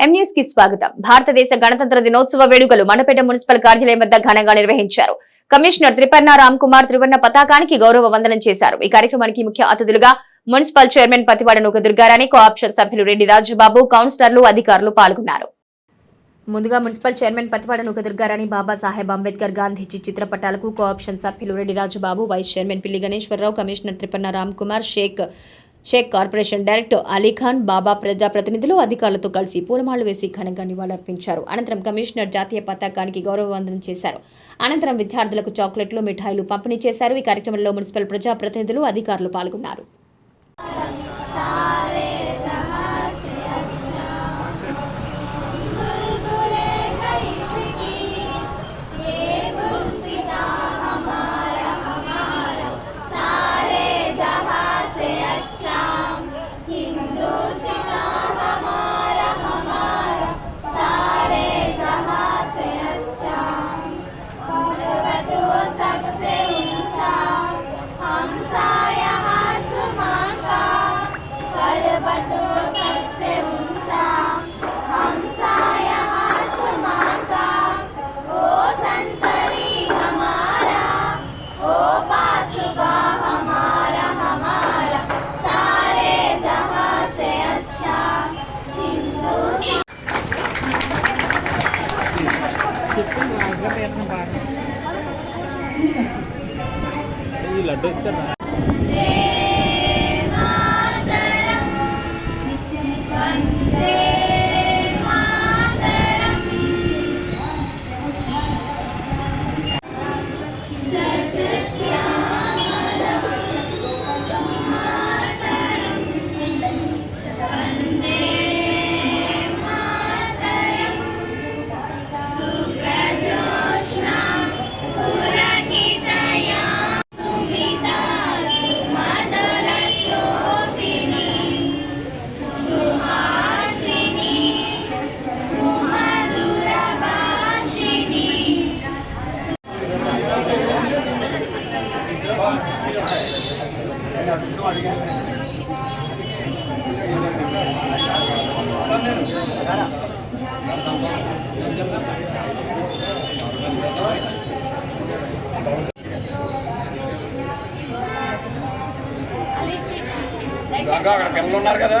కి స్వాగతం. భారతదేశ గణతంత్ర దినోత్సవ వేడుకలు మండపేట మున్సిపల్ కార్యాలయం వద్ద ఘనంగా నిర్వహించారు. కమిషనర్ త్రిపర్ణ రామ్ కుమార్ త్రివర్ణ పతాకానికి గౌరవ వందనం చేశారు. ఈ కార్యక్రమానికి ముఖ్య అతిథులుగా municipal chairman Pativada Nooka Durgarani cooption సభ్యులు రెడ్డి రాజుబాబు కౌన్సిలర్లు అధికారులు పాల్గొన్నారు. ముందుగా మున్సిపల్ చైర్మన్ పతివాడ నూక దుర్గారాణి బాబాసాహెబ్ అంబేద్కర్ గాంధీజీ చిత్రపటాలకు కోఆప్షన్ సభ్యులు Reddy Rajubabu vice chairman Pilli Ganeswararao commissioner Tripanna Ram Kumar Shaik Shaik corporation director Alikhan Baba ప్రజాప్రతినిధులు అధికారులతో కలిసి పూలమాలు వేసి ఘనంగా నివాళులర్పించారు. అనంతరం కమిషనర్ జాతీయ పతాకానికి గౌరవ వందనం చేశారు. అనంతరం విద్యార్థులకు చాక్లెట్లు మిఠాయిలు పంపిణీ చేశారు. ఈ కార్యక్రమంలో మున్సిపల్ ప్రజాప్రతినిధులు అధికారులు పాల్గొన్నారు. ఈ లడ్డు ఇస్తారా ఇంకా అక్కడ పిల్లలు ఉన్నారు కదా.